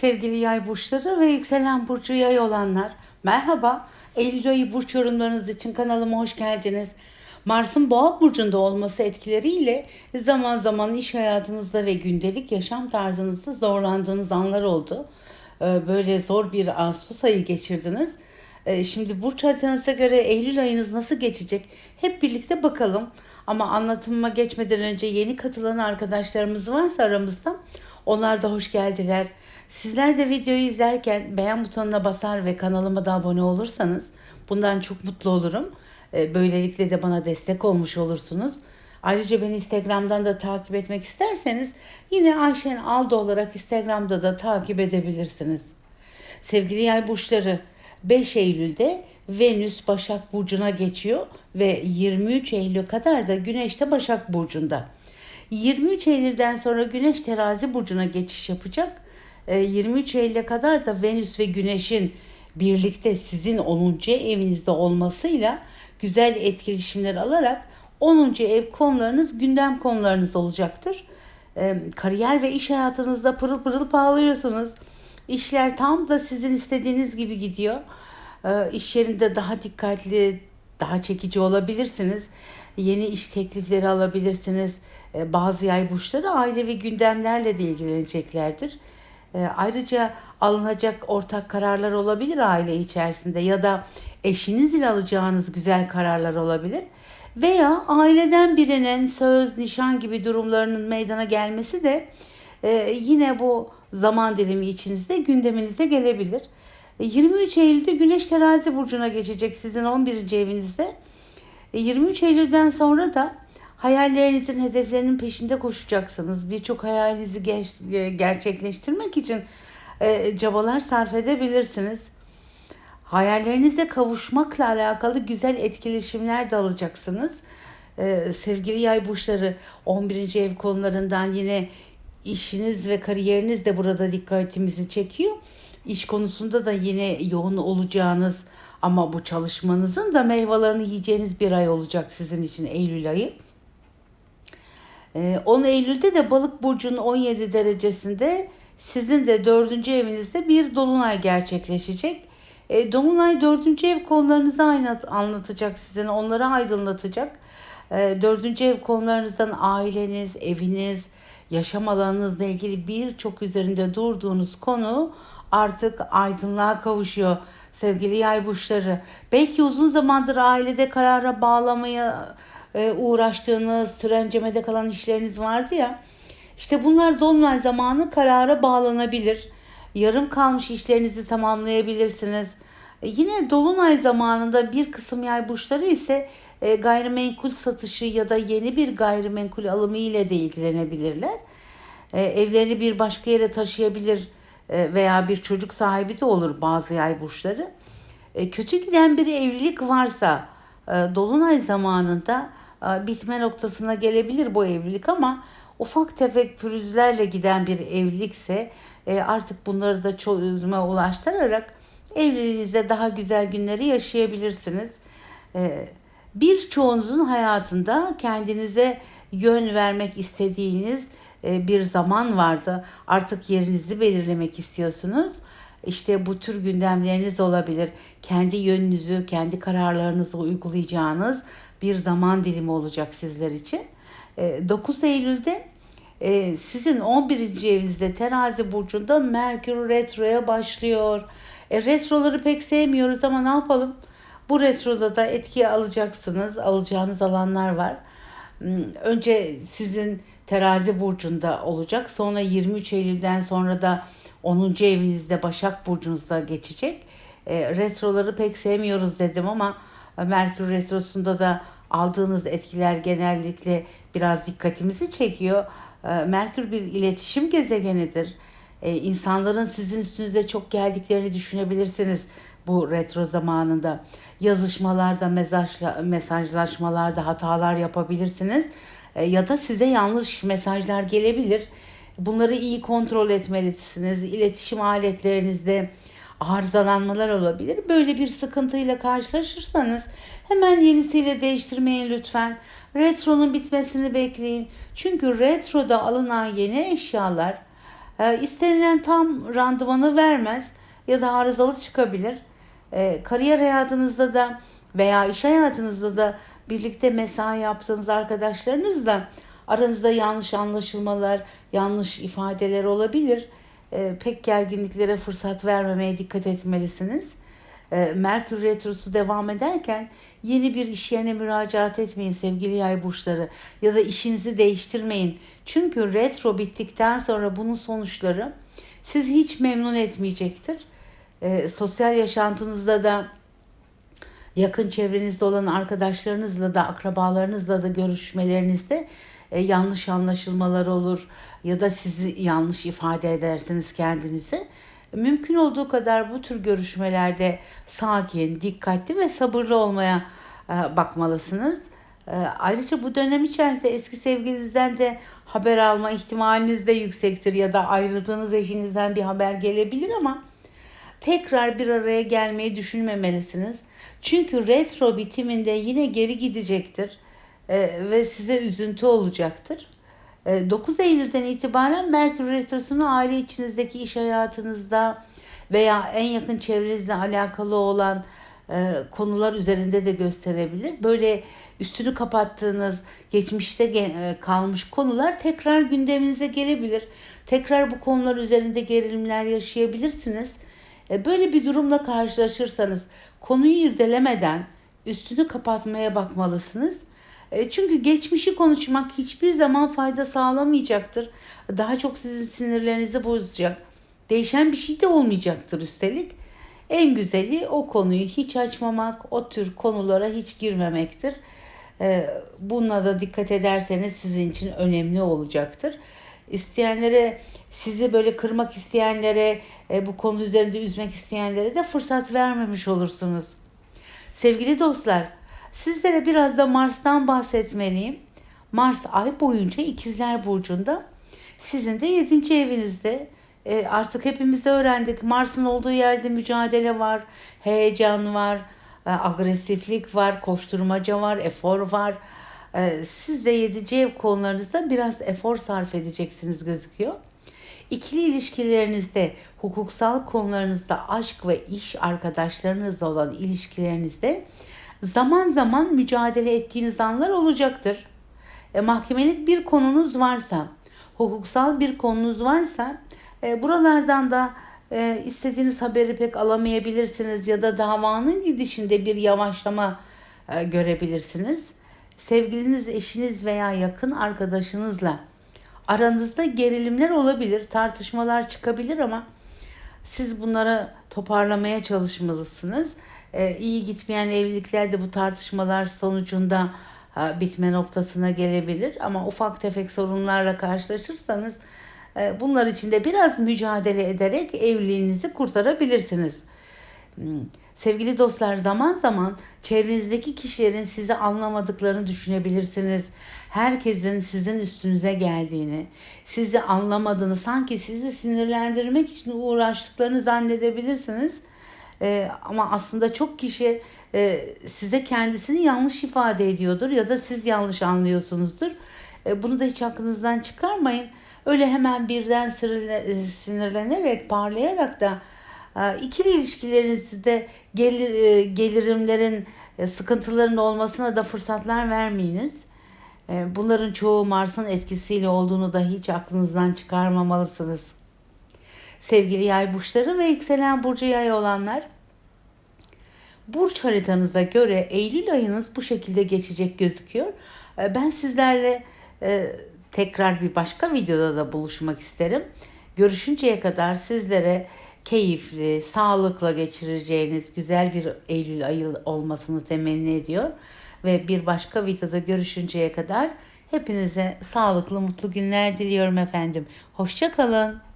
Sevgili yay burçları ve yükselen burcu yay olanlar. Merhaba. Eylül ayı burç yorumlarınız için kanalıma hoş geldiniz. Mars'ın boğa burcunda olması etkileriyle zaman zaman iş hayatınızda ve gündelik yaşam tarzınızda zorlandığınız anlar oldu. Ee, Böyle zor bir Ağustos ayı geçirdiniz. Ee, Şimdi burç haritanıza göre Eylül ayınız nasıl geçecek? Hep birlikte bakalım. Ama anlatımıma geçmeden önce yeni katılan arkadaşlarımız varsa aramızda onlar da hoş geldiler. Sizler de videoyu izlerken beğen butonuna basar ve kanalıma da abone olursanız bundan çok mutlu olurum. Ee, Böylelikle de bana destek olmuş olursunuz. Ayrıca beni Instagram'dan da takip etmek isterseniz yine Ayşen Aldo olarak Instagram'da da takip edebilirsiniz. Sevgili yay burçları 5 Eylül'de Venüs Başak Burcu'na geçiyor ve 23 Eylül kadar da Güneş de Başak Burcu'nda. 23 Eylül'den sonra Güneş Terazi Burcu'na geçiş yapacak. Ee, 23 Eylül'e kadar da Venüs ve Güneş'in birlikte sizin 10. evinizde olmasıyla güzel etkileşimler alarak 10. ev konularınız gündem konularınız olacaktır. Ee, Kariyer ve iş hayatınızda pırıl pırıl parlıyorsunuz. İşler tam da sizin istediğiniz gibi gidiyor. Ee, iş yerinde daha dikkatli, daha çekici olabilirsiniz. Yeni iş teklifleri alabilirsiniz. Bazı yay burçları ailevi gündemlerle de ilgileneceklerdir. Ee, ayrıca alınacak ortak kararlar olabilir aile içerisinde ya da eşiniz ile alacağınız güzel kararlar olabilir. Veya aileden birinin söz, nişan gibi durumlarının meydana gelmesi de e, yine bu zaman dilimi içinizde gündeminize gelebilir. E, 23 Eylül'de Güneş Terazi burcuna geçecek sizin 11. evinizde. E, 23 Eylül'den sonra da hayallerinizin, hedeflerinin peşinde koşacaksınız. Birçok hayalinizi e, gerçekleştirmek için e, çabalar sarf edebilirsiniz. Hayallerinize kavuşmakla alakalı güzel etkileşimler de alacaksınız. Ee, sevgili yay burçları 11. ev konularından yine işiniz ve kariyeriniz de burada dikkatimizi çekiyor. İş konusunda da yine yoğun olacağınız ama bu çalışmanızın da meyvelerini yiyeceğiniz bir ay olacak sizin için Eylül ayı. Ee, 10 Eylül'de de Balık burcunun 17 derecesinde sizin de 4. evinizde bir dolunay gerçekleşecek. E, dolunay 4. ev konularınızı anlatacak sizin, onları aydınlatacak. E, 4. ev konularınızdan aileniz, eviniz, yaşam alanınızla ilgili birçok üzerinde durduğunuz konu artık aydınlığa kavuşuyor sevgili yay burçları. Belki uzun zamandır ailede karara bağlamaya e, uğraştığınız, sürencemede kalan işleriniz vardı ya. İşte bunlar dolunay zamanı karara bağlanabilir. Yarım kalmış işlerinizi tamamlayabilirsiniz. E, Yine dolunay zamanında bir kısım yay burçları ise e, gayrimenkul satışı ya da yeni bir gayrimenkul alımı ile de ilgilenebilirler. E, Evlerini bir başka yere taşıyabilir veya bir çocuk sahibi de olur bazı yay burçları. Kötü giden bir evlilik varsa dolunay zamanında e, bitme noktasına gelebilir bu evlilik ama ufak tefek pürüzlerle giden bir evlilikse e, artık bunları da çözüme ulaştırarak evliliğinizde daha güzel günleri yaşayabilirsiniz. E, Birçoğunuzun hayatında kendinize yön vermek istediğiniz bir zaman vardı. Artık yerinizi belirlemek istiyorsunuz. İşte bu tür gündemleriniz olabilir. Kendi yönünüzü, kendi kararlarınızı uygulayacağınız bir zaman dilimi olacak sizler için. E, 9 Eylül'de e, sizin 11. evinizde terazi burcunda Merkür retroya başlıyor. E, retroları pek sevmiyoruz ama ne yapalım? Bu retroda da etki alacaksınız. Alacağınız alanlar var. Hmm, Önce sizin terazi burcunda olacak. Sonra 23 Eylül'den sonra da 10. evinizde Başak burcunuzda geçecek. E, retroları pek sevmiyoruz dedim ama Merkür retrosunda da aldığınız etkiler genellikle biraz dikkatimizi çekiyor. E, Merkür bir iletişim gezegenidir. E, insanların sizin üstünüze çok geldiklerini düşünebilirsiniz bu retro zamanında. Yazışmalarda, mesajla, mesajlaşmalarda hatalar yapabilirsiniz. E, ya da size yanlış mesajlar gelebilir. Bunları iyi kontrol etmelisiniz. İletişim aletlerinizde arızalanmalar olabilir. Böyle bir sıkıntıyla karşılaşırsanız hemen yenisiyle değiştirmeyin lütfen. Retro'nun bitmesini bekleyin. Çünkü retroda alınan yeni eşyalar E, istenilen tam randımanı vermez ya da arızalı çıkabilir. E, kariyer hayatınızda da veya iş hayatınızda da birlikte mesai yaptığınız arkadaşlarınızla aranızda yanlış anlaşılmalar, yanlış ifadeler olabilir. E, pek gerginliklere fırsat vermemeye dikkat etmelisiniz. E, Merkür Retrosu devam ederken yeni bir iş yerine müracaat etmeyin sevgili yay burçları ya da işinizi değiştirmeyin. Çünkü retro bittikten sonra bunun sonuçları sizi hiç memnun etmeyecektir. E, sosyal yaşantınızda da yakın çevrenizde olan arkadaşlarınızla da akrabalarınızla da görüşmelerinizde e, yanlış anlaşılmalar olur ya da sizi yanlış ifade edersiniz kendinizi. Mümkün olduğu kadar bu tür görüşmelerde sakin, dikkatli ve sabırlı olmaya e, bakmalısınız. E, ayrıca bu dönem içerisinde eski sevgilinizden de haber alma ihtimaliniz de yüksektir ya da ayrıldığınız eşinizden bir haber gelebilir ama tekrar bir araya gelmeyi düşünmemelisiniz. Çünkü retro bitiminde yine geri gidecektir e, ve size üzüntü olacaktır. 9 Eylül'den itibaren Merkür Retrosu'nu aile içinizdeki iş hayatınızda veya en yakın çevrenizle alakalı olan e, konular üzerinde de gösterebilir. Böyle üstünü kapattığınız, geçmişte e, kalmış konular tekrar gündeminize gelebilir. Tekrar bu konular üzerinde gerilimler yaşayabilirsiniz. E, böyle bir durumla karşılaşırsanız konuyu irdelemeden üstünü kapatmaya bakmalısınız. E, çünkü geçmişi konuşmak hiçbir zaman fayda sağlamayacaktır. Daha çok sizin sinirlerinizi bozacak. Değişen bir şey de olmayacaktır üstelik. En güzeli o konuyu hiç açmamak, o tür konulara hiç girmemektir. E, bununla da dikkat ederseniz sizin için önemli olacaktır. İsteyenlere, sizi böyle kırmak isteyenlere, e, bu konu üzerinde üzmek isteyenlere de fırsat vermemiş olursunuz. Sevgili dostlar, Sizlere biraz da Mars'tan bahsetmeliyim. Mars ay boyunca ikizler burcunda. Sizin de 7. evinizde. E, artık hepimiz öğrendik. Mars'ın olduğu yerde mücadele var, heyecan var, e, agresiflik var, koşturmaca var, efor var. E, siz de 7. ev konularınızda biraz efor sarf edeceksiniz gözüküyor. İkili ilişkilerinizde, hukuksal konularınızda, aşk ve iş arkadaşlarınızla olan ilişkilerinizde zaman zaman mücadele ettiğiniz anlar olacaktır. E, mahkemelik bir konunuz varsa, hukuksal bir konunuz varsa e, buralardan da e, istediğiniz haberi pek alamayabilirsiniz ya da davanın gidişinde bir yavaşlama e, görebilirsiniz. Sevgiliniz, eşiniz veya yakın arkadaşınızla aranızda gerilimler olabilir, tartışmalar çıkabilir ama siz bunları toparlamaya çalışmalısınız e, iyi gitmeyen evliliklerde bu tartışmalar sonucunda e, bitme noktasına gelebilir. Ama ufak tefek sorunlarla karşılaşırsanız e, bunlar için de biraz mücadele ederek evliliğinizi kurtarabilirsiniz. Hmm. Sevgili dostlar zaman zaman çevrenizdeki kişilerin sizi anlamadıklarını düşünebilirsiniz. Herkesin sizin üstünüze geldiğini, sizi anlamadığını, sanki sizi sinirlendirmek için uğraştıklarını zannedebilirsiniz. E, ama aslında çok kişi e, size kendisini yanlış ifade ediyordur ya da siz yanlış anlıyorsunuzdur. E, bunu da hiç aklınızdan çıkarmayın. Öyle hemen birden e, sinirlenerek, parlayarak da ikili ilişkilerinizde gelir, e, gelirimlerin, sıkıntıların olmasına da fırsatlar vermeyiniz. Bunların çoğu Mars'ın etkisiyle olduğunu da hiç aklınızdan çıkarmamalısınız. Sevgili yay burçları ve yükselen burcu yay olanlar, burç haritanıza göre Eylül ayınız bu şekilde geçecek gözüküyor. Ben sizlerle e, tekrar bir başka videoda da buluşmak isterim. Görüşünceye kadar sizlere keyifli, sağlıkla geçireceğiniz güzel bir Eylül ayı olmasını temenni ediyor. Ve bir başka videoda görüşünceye kadar hepinize sağlıklı, mutlu günler diliyorum efendim. Hoşçakalın.